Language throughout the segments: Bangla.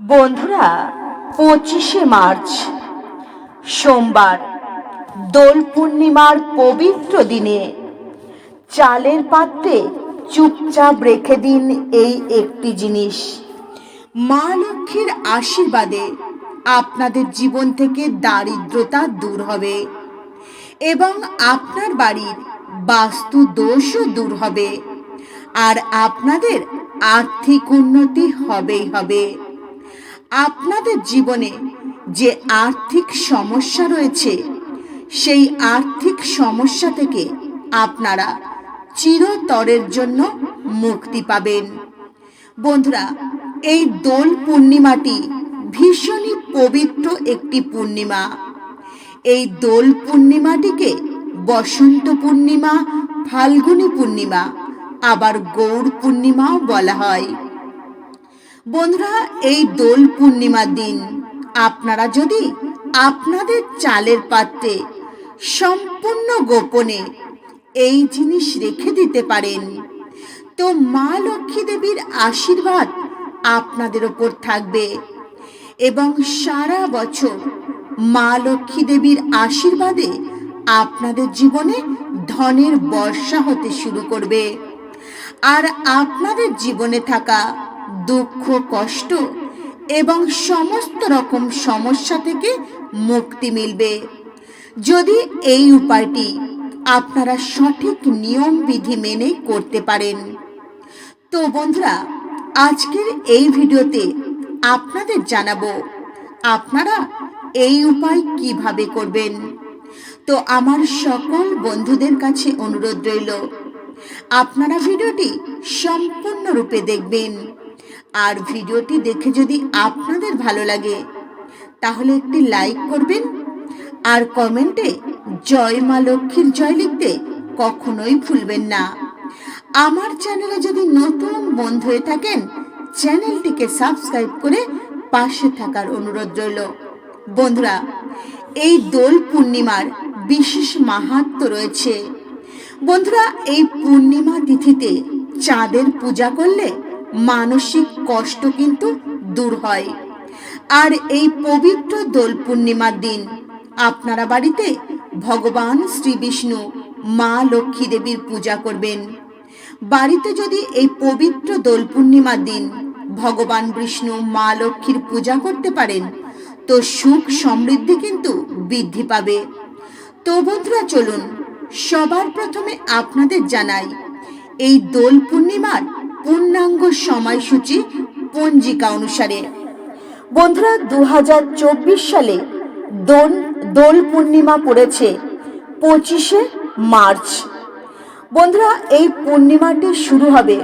বন্ধুরা, পঁচিশে মার্চ, সোমবার, দোল পূর্ণিমার পবিত্র দিনে চালের পাত্রে চুপচাপ রেখে দিন এই একটি জিনিস। মা লক্ষ্মীর আশীর্বাদে আপনাদের জীবন থেকে দারিদ্রতা দূর হবে এবং আপনার বাড়ির বাস্তু দোষও দূর হবে আর আপনাদের আর্থিক উন্নতি হবেই হবে। আপনাদের জীবনে যে আর্থিক সমস্যা রয়েছে, সেই আর্থিক সমস্যা থেকে আপনারা চিরতরের জন্য মুক্তি পাবেন। বন্ধুরা, এই দোল পূর্ণিমাটি ভীষণই পবিত্র একটি পূর্ণিমা। এই দোল পূর্ণিমাটিকে বসন্ত পূর্ণিমা, ফাল্গুনী পূর্ণিমা, আবার গৌর পূর্ণিমাও বলা হয়। বন্ধুরা, এই দোল পূর্ণিমার দিন আপনারা যদি আপনাদের চালের পাত্রে সম্পূর্ণ গোপনে এই জিনিস রেখে দিতে পারেন, তো মা লক্ষ্মী দেবীর আশীর্বাদ আপনাদের ওপর থাকবে এবং সারা বছর মা লক্ষ্মী দেবীর আশীর্বাদে আপনাদের জীবনে ধনের বর্ষা হতে শুরু করবে। আর আপনাদের জীবনে থাকা দুঃখ, কষ্ট এবং সমস্ত রকম সমস্যা থেকে মুক্তি মিলবে। যদি এই উপায়টি আপনারা সঠিক নিয়ম, বিধি মেনে করতে পারেন। তো বন্ধুরা, আজকের এই ভিডিওতে আপনাদের জানাব, আপনারা এই উপায় কীভাবে করবেন? তো আমার সকল বন্ধুদের কাছে অনুরোধ রইল, আপনারা ভিডিওটি সম্পূর্ণরূপে দেখবেন। আর ভিডিওটি দেখে যদি আপনাদের ভালো লাগে, তাহলে একটি লাইক করবেন আর কমেন্টে জয় মা লক্ষ্মীর জয় লিখতে কখনোই ভুলবেন না। আমার চ্যানেলে যদি নতুন বন্ধু হয়ে থাকেন, চ্যানেলটিকে সাবস্ক্রাইব করে পাশে থাকার অনুরোধ রইল। বন্ধুরা, এই দোল পূর্ণিমার বিশেষ মাহাত্ম রয়েছে। বন্ধুরা, এই পূর্ণিমা তিথিতে চাঁদের পূজা করলে মানসিক কষ্ট কিন্তু দূর হয়। আর এই পবিত্র দোল পূর্ণিমার দিন, আপনারা বাড়িতে ভগবান শ্রী বিষ্ণু, মা লক্ষ্মী দেবীর পূজা করবেন। বাড়িতে যদি এই পবিত্র দোল পূর্ণিমার দিন ভগবান বিষ্ণু, মা লক্ষ্মীর পূজা করতে পারেন, তো সুখ সমৃদ্ধি কিন্তু বৃদ্ধি পাবে। তো বন্ধুরা, চলুন সবার প্রথমে আপনাদের জানাই, এই দোল পূর্ণিমার পূর্ণাঙ্গ সময়সূচি পঞ্জিকা অনুসারে। বন্ধুরা দু হাজার চব্বিশ সালে দোল দোল পূর্ণিমা পড়েছে পঁচিশে মার্চ। বন্ধুরা, এই পূর্ণিমাটি শুরু হবে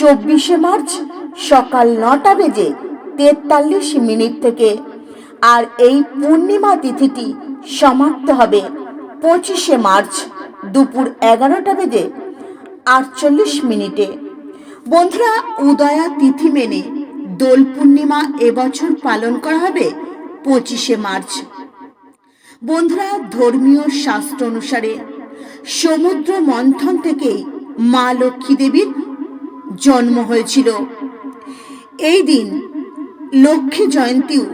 চব্বিশে মার্চ সকাল নটা বেজে তেতাল্লিশ মিনিট থেকে আর এই পূর্ণিমা তিথিটি সমাপ্ত হবে পঁচিশে মার্চ দুপুর এগারোটা বেজে আটচল্লিশ মিনিটে। বন্ধুরা, উদয়া তিথি মেনে দোল পূর্ণিমা এবছর পালন করা হবে পঁচিশে মার্চ। বন্ধুরা, ধর্মীয় শাস্ত্র অনুসারে সমুদ্র মন্থন থেকেই মা লক্ষ্মী দেবীর জন্ম হয়েছিল। এই দিন লক্ষ্মী জয়ন্তীও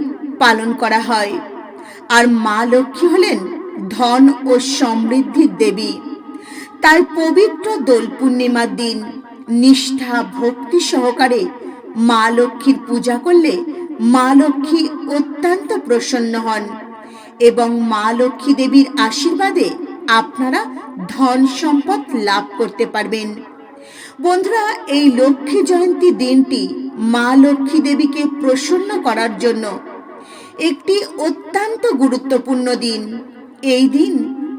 পালন করা হয় আর মা লক্ষ্মী হলেন ধন ও সমৃদ্ধির দেবী। তাই পবিত্র দোল পূর্ণিমার দিন নিষ্ঠা, ভক্তি সহকারে মা লক্ষ্মীর পূজা করলে মা লক্ষ্মী অত্যন্ত প্রসন্ন হন এবং মা লক্ষ্মী দেবীর আশীর্বাদে আপনারা ধন সম্পদ লাভ করতে পারবেন। বন্ধুরা, এই লক্ষ্মী জয়ন্তী দিনটি মা লক্ষ্মী দেবীকে প্রসন্ন করার জন্য একটি অত্যন্ত গুরুত্বপূর্ণ দিন। এই দিন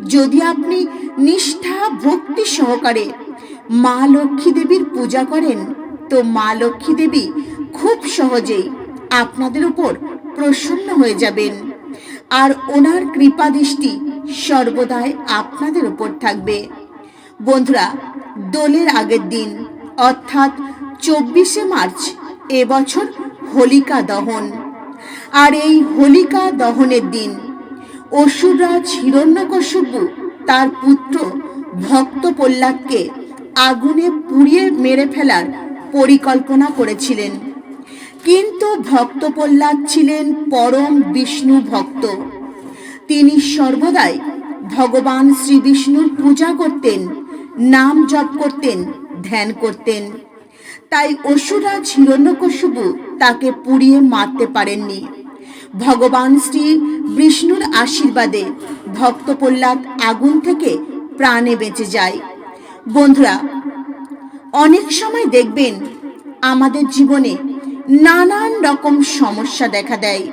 যদি আপনি নিষ্ঠা, ভক্তি সহকারে মা লক্ষ্মী দেবীর পূজা করেন, তো মা লক্ষ্মী দেবী খুব সহজেই আপনাদের উপর প্রসন্ন হয়ে যাবেন। আর ওনার কৃপা দৃষ্টি সর্বদাই আপনাদের উপর থাকবে। বন্ধুরা, দোলের আগের দিন, অর্থাৎ চব্বিশে মার্চ এবছর হোলিকা দহন। আর এই হোলিকা দহনের দিন অসুররাজ হিরণ্যকশিপু তার পুত্র ভক্ত প্রহ্লাদকে আগুনে পুড়িয়ে মেরে ফেলার পরিকল্পনা করেছিলেন। কিন্তু ভক্ত প্রহ্লাদ ছিলেন পরম বিষ্ণু ভক্ত। তিনি সর্বদাই ভগবান শ্রী বিষ্ণুর পূজা করতেন, নাম জপ করতেন, ধ্যান করতেন। তাই অসুরাজ হিরণ্যকশুবু তাকে পুড়িয়ে মারতে পারেননি। ভগবান শ্রী বিষ্ণুর আশীর্বাদে ভক্ত প্রহ্লাদ আগুন থেকে প্রাণে বেঁচে যায়। বন্ধুরা, অনেক সময় দেখবেন আমাদের জীবনে নানান রকম সমস্যা দেখা দেয়।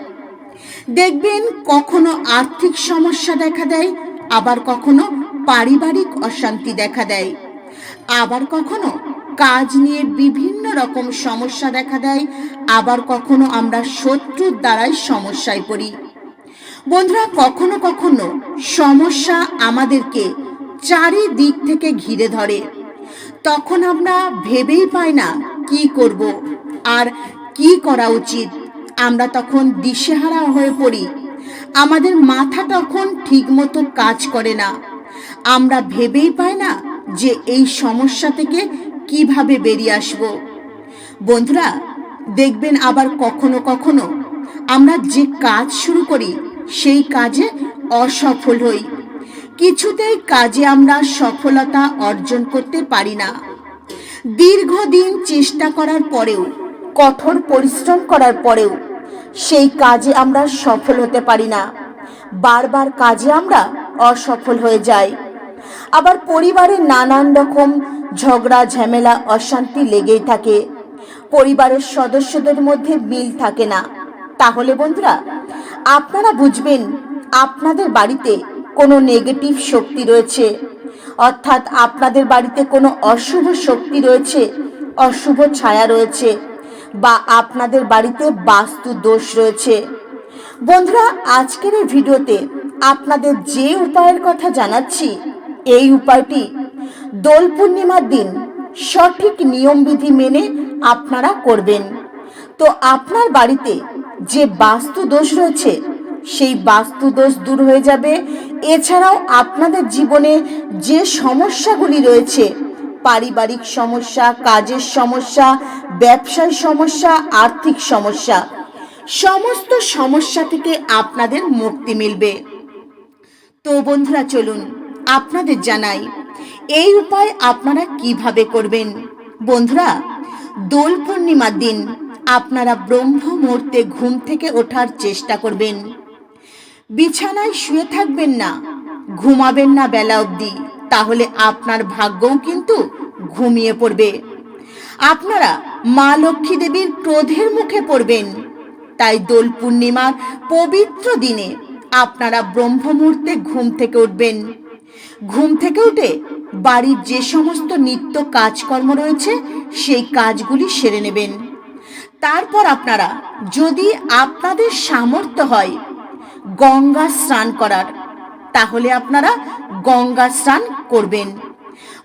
দেখবেন কখনো আর্থিক সমস্যা দেখা দেয়, আবার কখনো পারিবারিক অশান্তি দেখা দেয়। আবার কখনো কাজ নিয়ে বিভিন্ন রকম সমস্যা দেখা দেয়, আবার কখনো আমরা শত্রুর দ্বারাই সমস্যায় পড়ি। বন্ধুরা, কখনো কখনো সমস্যা আমাদেরকে চারিদিক থেকে ঘিরে ধরে। তখন আমরা ভেবেই পাই না কি করব আর কি করা উচিত। আমরা তখন দিশেহারা হয়ে পড়ি। আমাদের মাথা তখন ঠিকমতো কাজ করে না। আমরা ভেবেই পাই না যে এই সমস্যা থেকে কীভাবে বেরিয়ে আসব। বন্ধুরা, দেখবেন আবার কখনো কখনো আমরা যে কাজ শুরু করি, সেই কাজে অসফল হই। কিছুতেই কাজে আমরা সফলতা অর্জন করতে পারি না। দীর্ঘদিন চেষ্টা করার পরেও, কঠোর পরিশ্রম করার পরেও সেই কাজে আমরা সফল হতে পারি না। বারবার কাজে আমরা অসফল হয়ে যাই। আবার পরিবারে নানান রকম ঝগড়া, ঝামেলা, অশান্তি লেগেই থাকে। পরিবারের সদস্যদের মধ্যে মিল থাকে না। তাহলে বন্ধুরা, আপনারা বুঝবেন, আপনাদের বাড়িতে কোনো নেগেটিভ শক্তি রয়েছে। অর্থাৎ আপনাদের বাড়িতে কোনো অশুভ শক্তি রয়েছে, অশুভ ছায়া রয়েছে, বা আপনাদের বাড়িতে বাস্তু দোষ রয়েছে। বন্ধুরা, আজকের এই ভিডিওতে আপনাদের যে উপায়ের কথা জানাচ্ছি, এই উপায়টি দোল পূর্ণিমার দিন সঠিক নিয়মবিধি মেনে আপনারা করবেন। তো আপনার বাড়িতে যে বাস্তু দোষ রয়েছে সেই বাস্তু দোষ দূর হয়ে যাবে। এছাড়াও আপনাদের জীবনে যে সমস্যাগুলি রয়েছে, পারিবারিক সমস্যা, কাজের সমস্যা, ব্যবসায় সমস্যা, আর্থিক সমস্যা, সমস্ত সমস্যা থেকে আপনাদের মুক্তি মিলবে। তো বন্ধুরা, চলুন আপনাদের জানাই, এই উপায় আপনারা কীভাবে করবেন? বন্ধুরা, দোল পূর্ণিমার দিন আপনারা ব্রহ্ম মুহূর্তে ঘুম থেকে ওঠার চেষ্টা করবেন। বিছানায় শুয়ে থাকবেন না। ঘুমাবেন না বেলা অবধি। তাহলে আপনার ভাগ্যও কিন্তু ঘুমিয়ে পড়বে। আপনারা মা লক্ষ্মী দেবীর ক্রোধের মুখে পড়বেন। তাই দোল পূর্ণিমার পবিত্র দিনে আপনারা ব্রহ্ম মুহূর্তে ঘুম থেকে উঠবেন। ঘুম থেকে উঠে বাড়ির যে সমস্ত নিত্য কাজকর্ম রয়েছে, সেই কাজগুলি সেরে নেবেন। তারপর আপনারা যদি আপনাদের সামর্থ্য হয় গঙ্গা স্নান করার। তাহলে আপনারা গঙ্গা স্নান করবেন।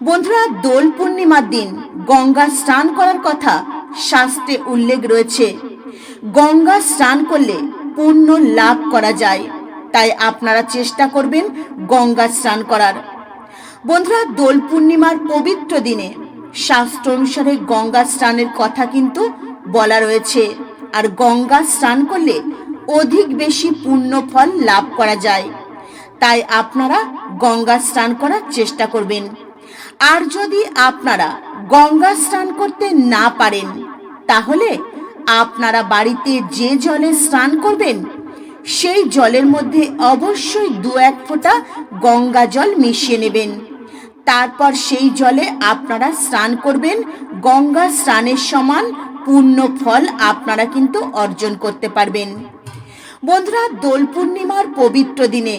বন্ধুরা, দোল পূর্ণিমার দিন গঙ্গা স্নান করার কথা শাস্ত্রে উল্লেখ রয়েছে। গঙ্গা স্নান করলে পুণ্য লাভ করা যায়, তাই আপনারা চেষ্টা করবেন গঙ্গা স্নান করার। বন্ধুরা, দোল পূর্ণিমার পবিত্র দিনে শাস্ত্র অনুসারে গঙ্গা স্নানের কথা কিন্তু বলা রয়েছে। আর গঙ্গা স্নান করলে অধিক বেশি পুণ্য ফল লাভ করা যায়। তাই আপনারা গঙ্গা স্নান করার চেষ্টা করবেন। আর যদি আপনারা গঙ্গা স্নান করতে না পারেন, তাহলে আপনারা বাড়িতে যে জলে স্নান করবেন, সেই জলের মধ্যে অবশ্যই দু এক ফোঁটা গঙ্গা জল মিশিয়ে নেবেন। তারপর সেই জলে আপনারা স্নান করবেন। গঙ্গা স্নানের সমান পূর্ণ ফল আপনারা কিন্তু অর্জন করতে পারবেন। বন্ধুরা, দোল পূর্ণিমার পবিত্র দিনে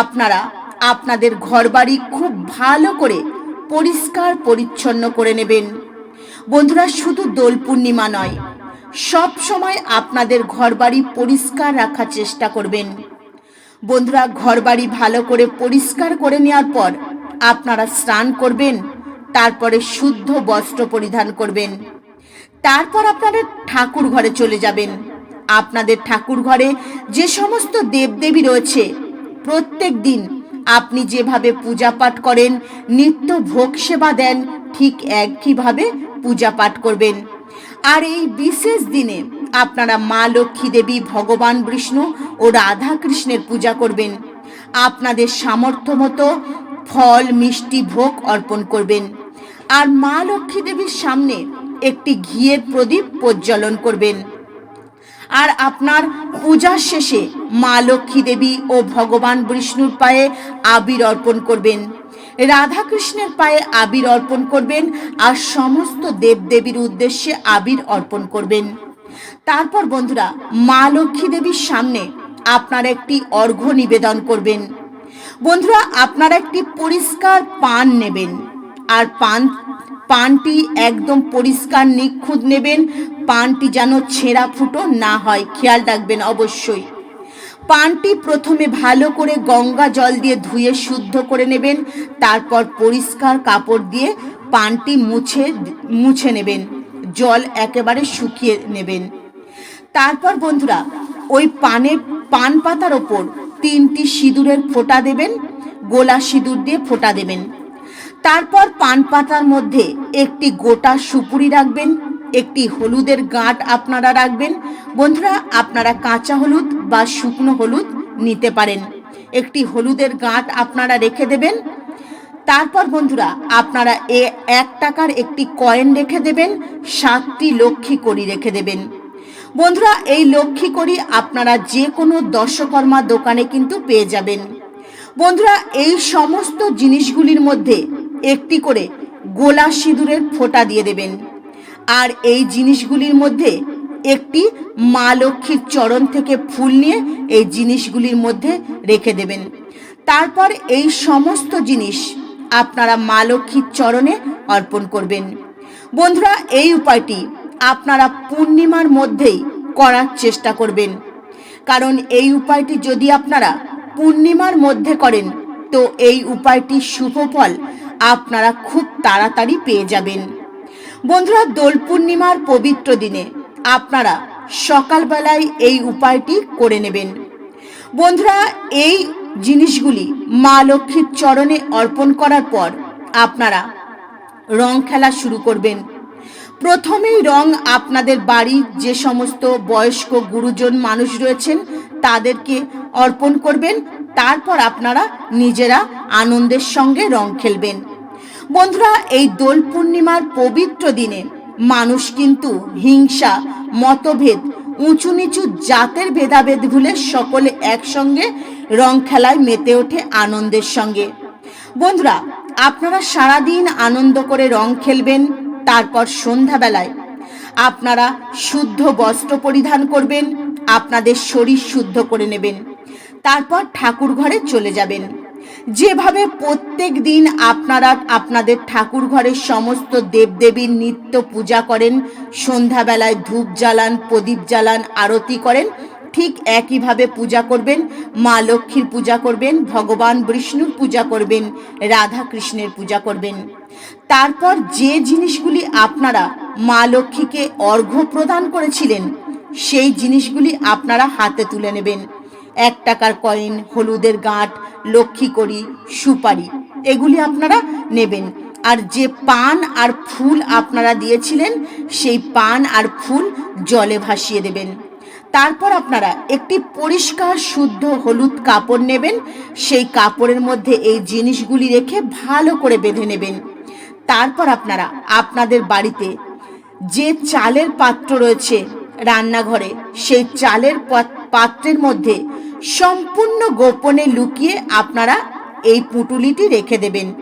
আপনারা আপনাদের ঘরবাড়ি খুব ভালো করে পরিষ্কার পরিচ্ছন্ন করে নেবেন। বন্ধুরা, শুধু দোল পূর্ণিমা নয়, সব সময় আপনাদের ঘরবাড়ি পরিষ্কার রাখার চেষ্টা করবেন। বন্ধুরা, ঘরবাড়ি ভালো করে পরিষ্কার করে নেওয়ার পর আপনারা স্নান করবেন, তারপরে শুদ্ধ বস্ত্র পরিধান করবেন। তারপর আপনারা ঠাকুর ঘরে চলে যাবেন। আপনাদের ঠাকুর ঘরে যে সমস্ত দেবদেবী রয়েছে, প্রত্যেক দিন আপনি যেভাবে পূজা পাঠ করেন, নিত্য ভোগ সেবা দেন, ঠিক একইভাবে পূজা পাঠ করবেন। আর এই বিশেষ দিনে আপনারা মা লক্ষ্মী দেবী, ভগবান বিষ্ণু ও রাধা কৃষ্ণের পূজা করবেন। আপনাদের সামর্থ্য মতো ফল, মিষ্টি ভোগ অর্পণ করবেন। আর মা লক্ষ্মী দেবীর সামনে একটি ঘিয়ের প্রদীপ প্রজ্বলন করবেন। আর আপনার পূজার শেষে মা লক্ষ্মী দেবী ও ভগবান বিষ্ণুর পায়ে আবির অর্পণ করবেন। রাধাকৃষ্ণের পায়ে আবির অর্পণ করবেন আর সমস্ত দেবদেবীর উদ্দেশ্যে আবির অর্পণ করবেন। তারপর বন্ধুরা, মা লক্ষ্মী দেবীর সামনে আপনারা একটি অর্ঘ্য নিবেদন করবেন। বন্ধুরা, আপনারা একটি পরিষ্কার পান নেবেন। আর পান পানটি একদম পরিষ্কার নিখুঁত নেবেন, পানটি যেন ছেঁড়া ফুটো না হয়, খেয়াল রাখবেন অবশ্যই। পানটি প্রথমে ভালো করে গঙ্গা জল দিয়ে ধুয়ে শুদ্ধ করে নেবেন, তারপর পরিষ্কার কাপড় দিয়ে পানটি মুছে মুছে নেবেন, জল একেবারে শুকিয়ে নেবেন। তারপর বন্ধুরা, ওই পানে, পান পাতার ওপর তিনটি সিঁদুরের ফোঁটা দেবেন, গোলা সিঁদুর দিয়ে ফোঁটা দেবেন। তারপর পান পাতার মধ্যে একটি গোটা সুপুরি রাখবেন, একটি হলুদের গাঁট আপনারা রাখবেন। বন্ধুরা, আপনারা কাঁচা হলুদ বা শুকনো হলুদ নিতে পারেন। একটি হলুদের গাঁট আপনারা রেখে দেবেন। তারপর বন্ধুরা, আপনারা এ এক টাকার একটি কয়েন রেখে দেবেন, সাতটি লক্ষ্মী করি রেখে দেবেন। বন্ধুরা, এই লক্ষ্মী করি আপনারা যে কোনো দশকর্মা দোকানে কিন্তু পেয়ে যাবেন। বন্ধুরা, এই সমস্ত জিনিসগুলির মধ্যে একটি করে গোলা সিঁদুরের ফোঁটা দিয়ে দেবেন। আর এই জিনিসগুলির মধ্যে একটি মা লক্ষ্মীর চরণ থেকে ফুল নিয়ে এই জিনিসগুলির মধ্যে রেখে দেবেন। তারপর এই সমস্ত জিনিস আপনারা মা লক্ষ্মীর চরণে অর্পণ করবেন। বন্ধুরা, এই উপায়টি আপনারা পূর্ণিমার মধ্যেই করার চেষ্টা করবেন। কারণ এই উপায়টি যদি আপনারা পূর্ণিমার মধ্যে করেন, তো এই উপায়টি শুভ ফল আপনারা খুব তাড়াতাড়ি পেয়ে যাবেন। বন্ধুরা, দোল পূর্ণিমার পবিত্র দিনে আপনারা সকালবেলায় এই উপায়টি করে নেবেন। বন্ধুরা, এই জিনিসগুলি মা লক্ষ্মীর চরণে অর্পণ করার পর আপনারা রং খেলা শুরু করবেন। প্রথমেই রং আপনাদের বাড়ির যে সমস্ত বয়স্ক গুরুজন মানুষ রয়েছেন, তাদেরকে অর্পণ করবেন। তারপর আপনারা নিজেরা আনন্দের সঙ্গে রং খেলবেন। বন্ধুরা, এই দোল পূর্ণিমার পবিত্র দিনে মানুষ কিন্তু হিংসা, মতভেদ উঁচু নিচু জাতের ভেদাভেদ ভুলে সকলে একসঙ্গে রং খেলায় মেতে ওঠে আনন্দের সঙ্গে। বন্ধুরা, আপনারা সারাদিন আনন্দ করে রং খেলবেন তারপর সন্ধ্যাবেলায়। আপনারা শুদ্ধ বস্ত্র পরিধান করবেন, আপনাদের শরীর শুদ্ধ করে নেবেন। তারপর ঠাকুর ঘরে চলে যাবেন। যেভাবে প্রত্যেক দিন আপনারা আপনাদের ঠাকুর ঘরের সমস্ত দেবদেবীর নিত্য পূজা করেন, সন্ধ্যাবেলায় ধূপ জ্বালান, প্রদীপ জ্বালান, আরতি করেন ঠিক একইভাবে পূজা করবেন, মা লক্ষ্মীর পূজা করবেন, ভগবান বিষ্ণুর পূজা করবেন রাধা কৃষ্ণের পূজা করবেন। তারপর যে জিনিসগুলি আপনারা মা লক্ষ্মীকে অর্ঘ্য প্রদান করেছিলেন, সেই জিনিসগুলি আপনারা হাতে তুলে নেবেন। এক টাকার কয়েন, হলুদের গাঁট, লক্ষ্মী করি সুপারি, এগুলি আপনারা নেবেন। আর যে পান আর ফুল আপনারা দিয়েছিলেন, সেই পান আর ফুল জলে ভাসিয়ে দেবেন। তারপর আপনারা একটি পরিষ্কার, শুদ্ধ হলুদ কাপড় নেবেন। সেই কাপড়ের মধ্যে এই জিনিসগুলি রেখে ভালো করে বেঁধে নেবেন। তারপর আপনারা আপনাদের বাড়িতে যে চালের পাত্র রয়েছে রান্নাঘরে, সেই চালের পাত- পাত্রের মধ্যে সম্পূর্ণ গোপনে লুকিয়ে আপনারা এই পুটুলিটি রেখে দেবেন।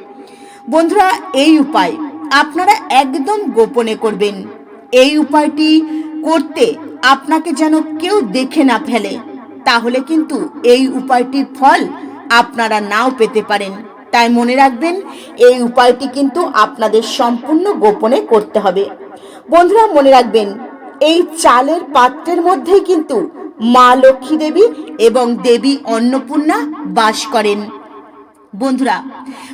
বন্ধুরা, এই উপায় আপনারা একদম গোপনে করবেন। এই উপায়টি করতে আপনাকে যেন কেউ দেখে না ফেলে, তাহলে কিন্তু এই উপায়টির ফল আপনারা নাও পেতে পারেন। তাই মনে রাখবেন, এই উপায়টি কিন্তু আপনাদের সম্পূর্ণ গোপনে করতে হবে। বন্ধুরা, মনে রাখবেন, এই চালের পাত্রের মধ্যেই কিন্তু মা লক্ষ্মী দেবী এবং দেবী অন্নপূর্ণা বাস করেন। বন্ধুরা,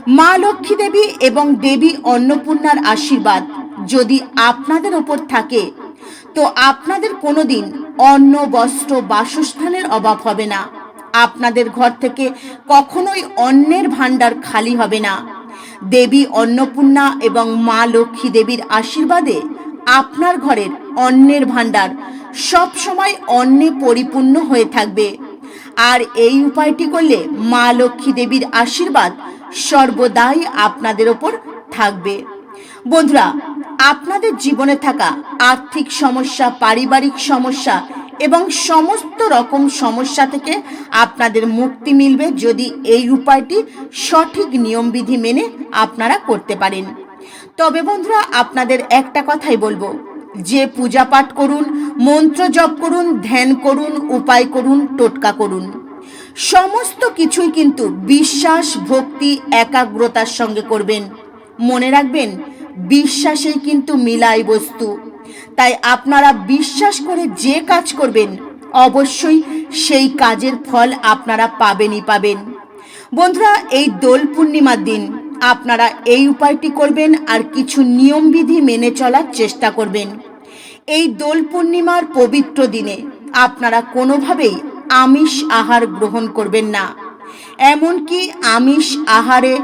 মা লক্ষ্মী দেবী এবং দেবী অন্নপূর্ণার আশীর্বাদ যদি আপনাদের ওপর থাকে তো আপনাদের কোনোদিন অন্ন, বস্ত্র, বাসস্থানের অভাব হবে না। আপনাদের ঘর থেকে কখনোই অন্নের ভাণ্ডার খালি হবে না। দেবী অন্নপূর্ণা এবং মা লক্ষ্মী দেবীর আশীর্বাদে আপনার ঘরের অন্নের ভাণ্ডার সব সময় অন্নে পরিপূর্ণ হয়ে থাকবে। আর এই উপায়টি করলে মা লক্ষ্মী দেবীর আশীর্বাদ সর্বদাই আপনাদের ওপর থাকবে। বন্ধুরা আপনাদের জীবনে থাকা আর্থিক সমস্যা, পারিবারিক সমস্যা এবং সমস্ত রকম সমস্যা থেকে আপনাদের মুক্তি মিলবে যদি এই উপায়টি সঠিক নিয়মবিধি মেনে আপনারা করতে পারেন। তবে বন্ধুরা, আপনাদের একটা কথাই বলব। যে পূজা পাঠ করুন, মন্ত্র জপ করুন, ধ্যান করুন, উপায় করুন, টোটকা করুন। সমস্ত কিছুই কিন্তু বিশ্বাস, ভক্তি, একাগ্রতার সঙ্গে করবেন। মনে রাখবেন বিশ্বাসেই কিন্তু মিলাই বস্তু। তাই আপনারা বিশ্বাস করে যে কাজ করবেন, অবশ্যই সেই কাজের ফল আপনারা পাবেনই পাবেন। বন্ধুরা, এই দোল পূর্ণিমার দিন আপনারা এই উপায়টি করবেন আর কিছু নিয়মবিধি মেনে চলার চেষ্টা করবেন। এই দোল পূর্ণিমার পবিত্র দিনে আপনারা কোনোভাবেই আমিষ আহার গ্রহণ করবেন না। এমনকি আমিষ আহারে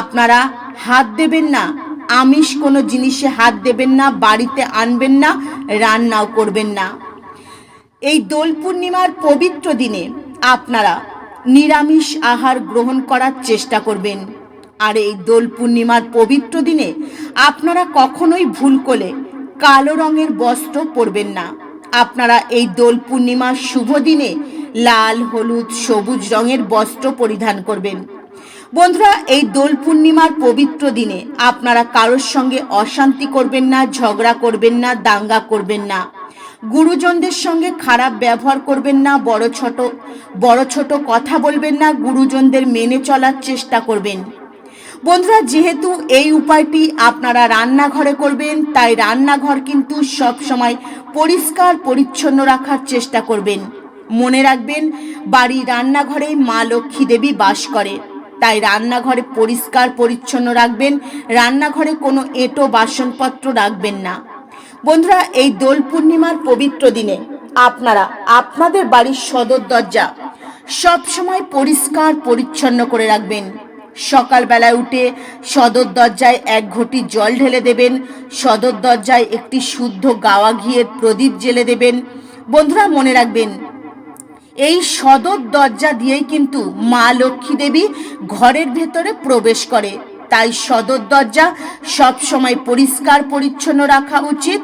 আপনারা হাত দেবেন না আমিষ কোনো জিনিসে হাত দেবেন না, বাড়িতে আনবেন না, রান্নাও করবেন না। এই দোল পূর্ণিমার পবিত্র দিনে আপনারা নিরামিষ আহার গ্রহণ করার চেষ্টা করবেন। আর এই দোল পূর্ণিমার পবিত্র দিনে আপনারা কখনোই ভুল করে কালো রঙের বস্ত্র পরবেন না। আপনারা এই দোল পূর্ণিমার শুভ দিনে লাল, হলুদ, সবুজ রঙের বস্ত্র পরিধান করবেন। বন্ধুরা, এই দোল পূর্ণিমার পবিত্র দিনে আপনারা কারোর সঙ্গে অশান্তি করবেন না, ঝগড়া করবেন না, দাঙ্গা করবেন না। গুরুজনদের সঙ্গে খারাপ ব্যবহার করবেন না, বড় ছোট বড় ছোট কথা বলবেন না, গুরুজনদের মেনে চলার চেষ্টা করবেন। বন্ধুরা, যেহেতু এই উপায়টি আপনারা রান্নাঘরে করবেন, তাই রান্নাঘর কিন্তু সব সময় পরিষ্কার, পরিচ্ছন্ন রাখার চেষ্টা করবেন। মনে রাখবেন বাড়ি রান্নাঘরে মা লক্ষ্মী দেবী বাস করে। তাই রান্নাঘরে পরিষ্কার পরিচ্ছন্ন রাখবেন, রান্নাঘরে কোনো এঁটো বাসনপত্র রাখবেন না। বন্ধুরা, এই দোল পূর্ণিমার পবিত্র দিনে আপনারা, আপনাদের বাড়ির সদর দরজা সবসময় পরিষ্কার পরিচ্ছন্ন করে রাখবেন। সকালবেলায় উঠে সদর দরজায় এক ঘটি জল ঢেলে দেবেন, সদর দরজায় একটি শুদ্ধ গাওয়া ঘিয়ের প্রদীপ জেলে দেবেন। বন্ধুরা, মনে রাখবেন এই সদর দরজা দিয়েই কিন্তু মা লক্ষ্মী দেবী ঘরের ভেতরে প্রবেশ করে। তাই সদর দরজা সবসময় পরিষ্কার, পরিচ্ছন্ন রাখা উচিত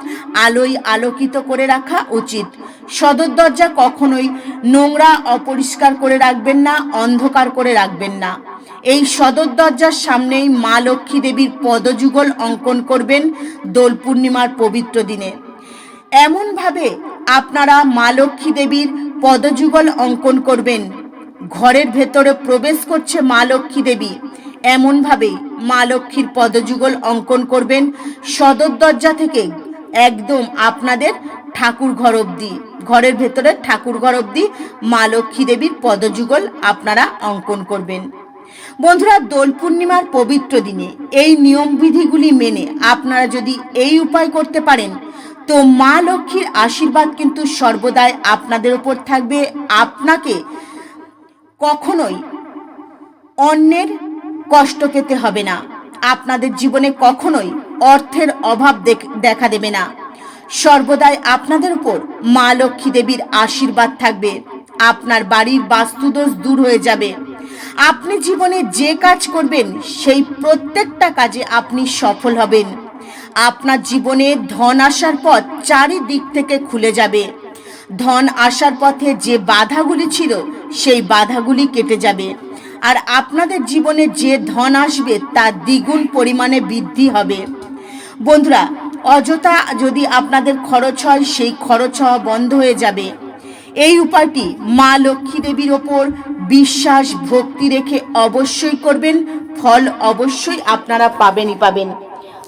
আলোয় আলোকিত করে রাখা উচিত। সদর দরজা কখনোই নোংরা, অপরিষ্কার করে রাখবেন না, অন্ধকার করে রাখবেন না। এই সদর দরজার সামনেই মা লক্ষ্মী দেবীর পদযুগল অঙ্কন করবেন দোল পূর্ণিমার পবিত্র দিনে। এমনভাবে আপনারা মা লক্ষ্মী দেবীর পদযুগল অঙ্কন করবেন। ঘরের ভেতরে প্রবেশ করছে মা লক্ষ্মী দেবী। এমনভাবেই মা লক্ষ্মীর পদযুগল অঙ্কন করবেন সদর দরজা থেকে একদম আপনাদের ঠাকুর ঘর অবধি। ঘরের ভেতরে ঠাকুর ঘর অবধি মা লক্ষ্মী দেবীর পদযুগল আপনারা অঙ্কন করবেন। বন্ধুরা, দোল পূর্ণিমার পবিত্র দিনে এই নিয়মবিধিগুলি মেনে আপনারা যদি এই উপায় করতে পারেন তো মা লক্ষ্মীর আশীর্বাদ কিন্তু সর্বদাই আপনাদের উপর থাকবে। আপনাকে কখনোই অন্যের কষ্ট পেতে হবে না। আপনাদের জীবনে কখনোই অর্থের অভাব দেখা দেবে না। সর্বদাই আপনাদের উপর মা লক্ষ্মী দেবীর আশীর্বাদ থাকবে। আপনার বাড়ির বাস্তুদোষ দূর হয়ে যাবে। আপনি জীবনে যে কাজ করবেন, সেই প্রত্যেকটা কাজে আপনি সফল হবেন। আপনার জীবনে ধন আসার পথ চারিদিক থেকে খুলে যাবে। ধন আসার পথে যে বাধাগুলি ছিল, সেই বাধাগুলি কেটে যাবে। আর আপনাদের জীবনে যে ধন আসবে, তা দ্বিগুণ পরিমাণে বৃদ্ধি হবে। বন্ধুরা, অযথা যদি আপনাদের খরচ হয়, সেই খরচ হওয়া বন্ধ হয়ে যাবে। এই উপায়টি মা লক্ষ্মী দেবীর ওপর বিশ্বাস, ভক্তি রেখে অবশ্যই করবেন, ফল অবশ্যই আপনারা পাবেনই পাবেন।